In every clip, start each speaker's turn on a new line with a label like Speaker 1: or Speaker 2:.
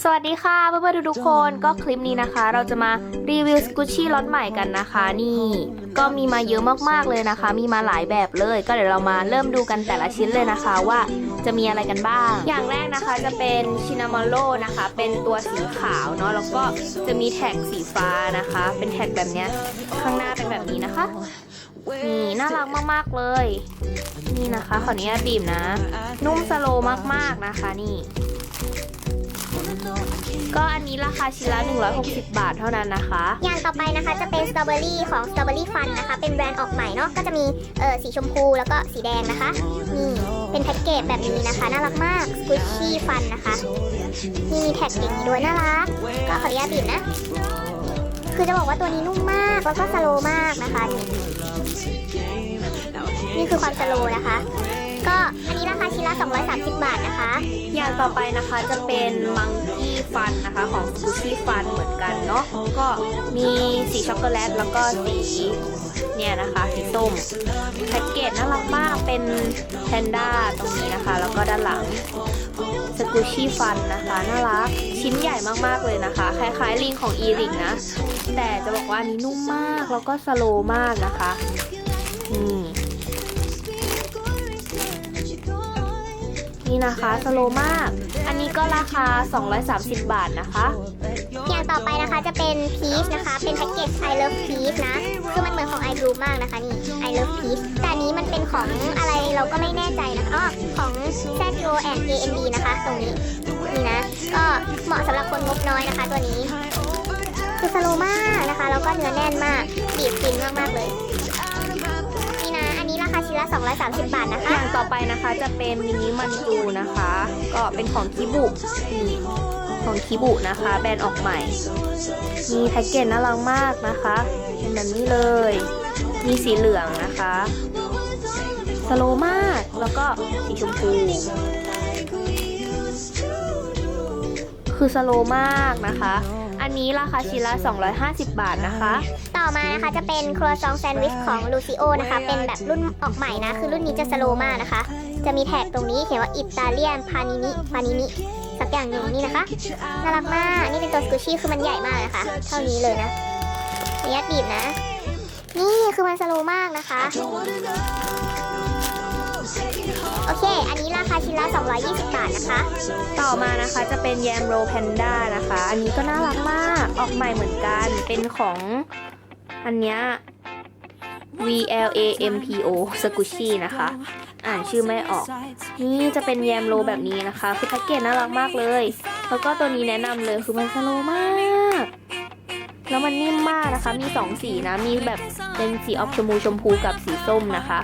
Speaker 1: สวัสดีค่ะเพื่อนๆทุกๆคนก็คลิปนี้นะคะ เราจะมารีวิวสกูชี่ล็อตใหม่กันนะคะ นี่ก็มีมาเยอะมากๆเลยนะคะ มีมาหลายแบบเลย ก็เดี๋ยวเรามาเริ่มดูกันแต่ละชิ้นเลยนะคะว่าจะมีอะไรกันบ้าง อย่างแรกนะคะจะเป็นชินาม o โลนะคะ เป็นตัวสีขาวเนาะแล้วก็จะมีแท็กสีฟ้านะคะ เป็นแท็กแบบเนี้ยข้างหน้าเป็นแบบนี้นะคะนี่น่ารักมากๆเลย นี่นะคะขออนุญาตบีบนะ นุ่มสโลมากๆนะคะนี่ ก็อันนี้ราคาชิ้นละ 160 บาทเท่านั้นนะคะ
Speaker 2: อย่างต่อไปนะคะจะเป็นสตรอเบอรี่ของสตรอเบอรี่ฟันนะคะ เป็นแบรนด์ออกใหม่เนาะก็จะมีเออสีชมพูแล้วก็สีแดงนะคะนี่เป็นแพ็กเกจแบบนี้นะคะ น่ารักมากส u ุ s ชี่ฟันนะคะนี่มีแท็กอย่างนี้ด้วยน่ารักก็ขออนุญาตบีบนะ คือจะบอกว่าตัวนี้นุ่มมากแล้วก็สโลมากนะคะนี่นี่คือความสโลนะคะ ก็อันนี้ราคาชิ้นละ 230 บาทนะคะ
Speaker 1: อย่างต่อไปนะคะจะเป็นมังกี้ฟันนะคะ ของซูชิฟันเหมือนกันเนาะก็มีสีช็อกโกแลตแล้วก็สีเนี่ยนะคะสีส้มแพ็กเกจน่ารักมากเป็นแพนด้าตรงนี้นะคะ แล้วก็ด้านหลังสกูชี่ฟันนะคะน่ารักชิ้นใหญ่มากๆเลยนะคะ คล้ายๆลิงของอีริกนะ แต่จะบอกว่าอันนี้นุ่มมากแล้วก็สโลมากนะคะ นี่นะคะสโลมาก อันนี้ก็ราคา 230 บาทนะคะ
Speaker 2: อย่างต่อไปนะคะจะเป็นพีชนะคะ เป็นแพ็กเกจ I love peach นะ คือมันเหมือนของ I blue มากนะคะนี่ I love peach แต่อันนี้มันเป็นของอะไรเราก็ไม่แน่ใจนะคะอ๋อของ z o and a n d นะคะ ตรงนี้นี่นะ ก็เหมาะสำหรับคนงบน้อยนะคะตัวนี้ คือสโลมากนะคะ แล้วก็เนื้อแน่นมากบีบฟินมากๆเลย 230 บาทนะ
Speaker 1: อ
Speaker 2: คะ
Speaker 1: ย่างต่อไปนะคะจะเป็นมินิมันจูนะคะ ก็เป็นของคิบุนี่ของคิบุนะคะ แบรนด์ออกใหม่ มีแพ็กเกจน่ารักมากนะคะเป็นแบบนี้เลย มีสีเหลืองนะคะ สโลมากแล้วก็สีชมพู คือสโลว์มากนะคะ อันนี้ราคาชิ้นละ 250 บาทนะคะ
Speaker 2: ต่อมานะคะจะเป็นครัวซองแซนด์วิชของลูซิโอนะคะ เป็นแบบรุ่นออกใหม่นะ คือรุ่นนี้จะสโลว์มากนะคะ จะมีแท็กตรงนี้เขียนว่าอิตาเลียนพานินิพานินิสักอย่างหนึ่งนี่นะคะ น่ารักมาก นี่เป็นตัวสกูชี่คือมันใหญ่มากนะคะ เท่านี้เลยนะขออนุญาตบีบนะ นี่คือมันสโลว์มากนะคะ โอเค อันนี้ราคาชิ้นละ 220 บาทนะคะ
Speaker 1: ต่อมานะคะจะเป็นแยมโรแพนด้านะคะ อันนี้ก็น่ารักมาก ออกใหม่เหมือนกัน เป็นของอันเนี้ย V L A M P O สกุชี่นะคะ อ่านชื่อไม่ออก นี่จะเป็นแยมโรแบบนี้นะคะ คือแพ็กเกจน่ารักมากเลย แล้วก็ตัวนี้แนะนำเลยคือมันสโลมากแล้วมันนิ่มมากนะคะ มีสองสีนะ มีแบบเป็นสีออกชมพูชมพูกับสีส้มนะคะ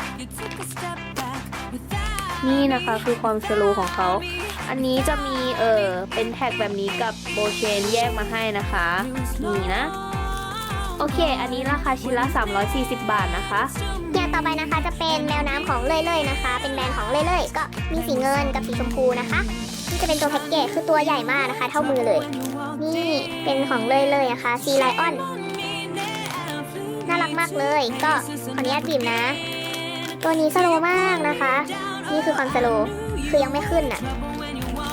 Speaker 1: นี่นะคะคือความสโลว์ของเขา อันนี้จะมีเออเป็นแท็กแบบนี้กับโบเชนแยกมาให้นะคะ นี่นะ โอเค อันนี้ราคาชิ้นละ 340 บาทนะคะ
Speaker 2: อย่างต่อไปนะคะจะเป็นแมวน้ำของเล่ยเลยนะคะ เป็นแบรนด์ของเล่ยเลยก็มีสีเงินกับสีชมพูนะคะนี่จะเป็นตัวแพ็กเกจคือตัวใหญ่มากนะคะ เท่ามือเลย นี่เป็นของเล่ยเลยนะคะซีไลออนน่ารักมากเลย ก็ขออนุญาตบีบนะ ตัวนี้สโลว์มากนะคะ นี่คือความสโลคือยังไม่ขึ้นน่ะ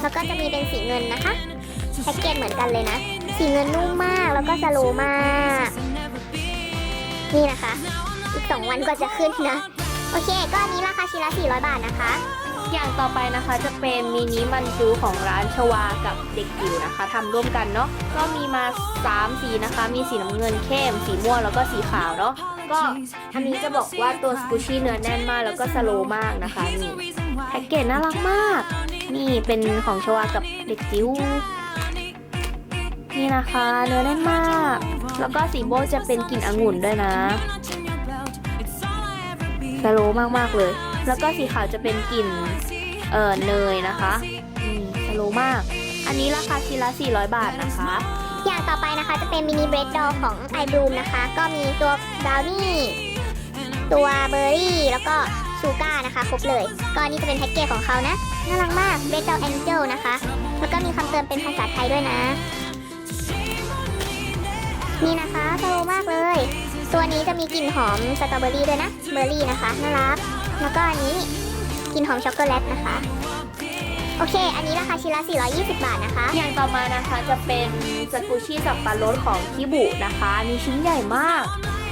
Speaker 2: แล้วก็จะมีเป็นสีเงินนะคะแพ็กเกจเหมือนกันเลยนะ สีเงินนุ่มมากแล้วก็สโลมาก นี่นะคะ อีก 2 วันกว่าจะขึ้นนะ โอเค ก็อันนี้ราคาชิ้นละ400 บาทนะคะ
Speaker 1: อย่างต่อไปนะคะจะเป็นมินิมันจูของร้านชวากับเด็กจิ๋วนะคะทำร่วมกันเนาะก็มีมา 3 สีนะคะ มีสีน้ำเงินเข้ม สีม่วงแล้วก็สีขาวเนาะก็อันนี้จะบอกว่าตัวสกูชี่เนื้อแน่นมากแล้วก็สโลมากนะคะนี่แพ็กเกจน่ารักมาก นี่เป็นของชวากับเด็กจิ๋วนี่นะคะเนื้อแน่นมาก แล้วก็สีโบวจะเป็นกลิ่นองุ่นด้วยนะสโลมากๆเลย แล้วก็สีขาวจะเป็นกลิ่นเอ่อเนยนะคะอืมสโลว์มาก อันนี้ราคาชิ้นละ 400 บาทนะคะ
Speaker 2: อย่างต่อไปนะคะจะเป็นมินิเบรดดอของ i b l o o m นะคะ ก็มีตัวบราวนี่ ตัวเบอร์รี่ แล้วก็ชูการ์นะคะ ครบเลย ก็นนี้จะเป็นแพ็กเกจของเขานะ น่ารักมากเบรดดอแองเจิลนะคะ แล้วก็มีคำเตือนเป็นภาษาไทยด้วยนะ นี่นะคะสโลว์มากเลย ตัวนี้จะมีกลิ่นหอมสตรอเบอรี่ด้วยนะ เบอร์รี่นะคะ น่ารัก แล้วก็อันนี้กลิ่นหอมช็อกโกแลตนะคะ โอเค อันนี้ราคาชิ้นละ 420 บาทนะคะ
Speaker 1: อย่างต่อมานะคะจะเป็นสกูชี่สับปะรดของคิบุนะคะอันนี้ชิ้นใหญ่มาก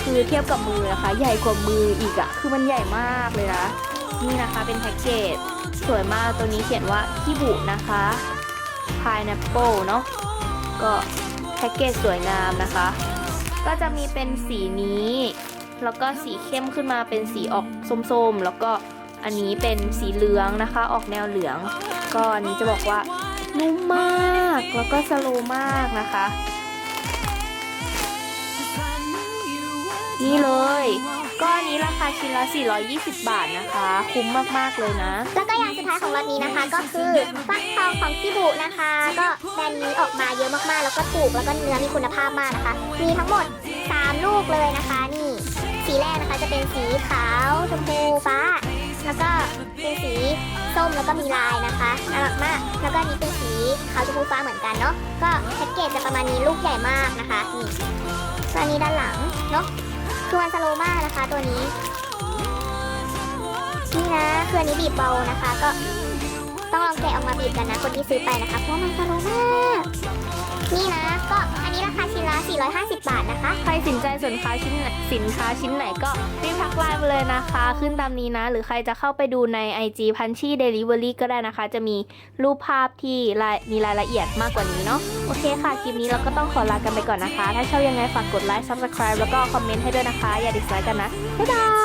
Speaker 1: คือเทียบกับมือนะคะ ใหญ่กว่ามืออีกอะคือมันใหญ่มากเลยนะ นี่นะคะเป็นแพ็กเกจสวยมากตัวนี้เขียนว่าคิบุนะคะ pineapple เนาะก็แพ็กเกจสวยงามนะคะ ก็จะมีเป็นสีนี้ แล้วก็สีเข้มขึ้นมาเป็นสีออกส้มๆ แล้วก็อันนี้เป็นสีเหลืองนะคะ ออกแนวเหลือง ก็อันนี้จะบอกว่านุ่มมาก แล้วก็สโลว์มากนะคะ นี่เลย ก็อันนี้ราคาชิ้นละ 420 บาทนะคะ คุ้มมากๆเลยนะ
Speaker 2: แล้วก็อย่างสุดท้ายของรถนี้นะคะ ก็คือฟักทองของคิบุนะคะ ก็แบรนด์นี้ออกมาเยอะมากๆ แล้วก็ถูกแล้วก็เนื้อมีคุณภาพมากนะคะ มีทั้งหมด 3 ลูกเลยนะคะนี่ สีแรกนะคะจะเป็นสีขาวชมพูฟ้า แล้วก็เป็นสีส้มแล้วก็มีลายนะคะน่ารักมาก แล้วก็นี้เป็นสีขาวชมพูฟ้าเหมือนกันเนาะก็แพ็กเกจจะประมาณนี้ลูกใหญ่มากนะคะนี่ตัวนี้ด้านหลังเนาะคือวันสโลมากนะคะตัวนี้นี่นะคืออันนี้บีบเบานะคะ ก็ต้องลองแกะออกมาบีบกันนะคนที่ซื้อไปนะคะเพราะมันสโลมากนี่นะก็อันนี้ราคาชิ้นละ 450 บาทนะคะ
Speaker 1: ใครสนใจสินค้าชิ้นไหนสินค้าชิ้นไหนก็รีบทักไลน์มาเลยนะคะ ขึ้นตามนี้นะ หรือใครจะเข้าไปดูใน IG พันชี่ Delivery ก็ได้นะคะ จะมีรูปภาพที่รายมีรายละเอียดมากกว่านี้เนาะโอเคค่ะ คลิปนี้เราก็ต้องขอลากันไปก่อนนะคะ ถ้าชอบยังไงฝากกดไลค์ Subscribe แล้วก็คอมเมนต์ให้ด้วยนะคะ อย่าดิสไลค์กันนะบ๊ายบาย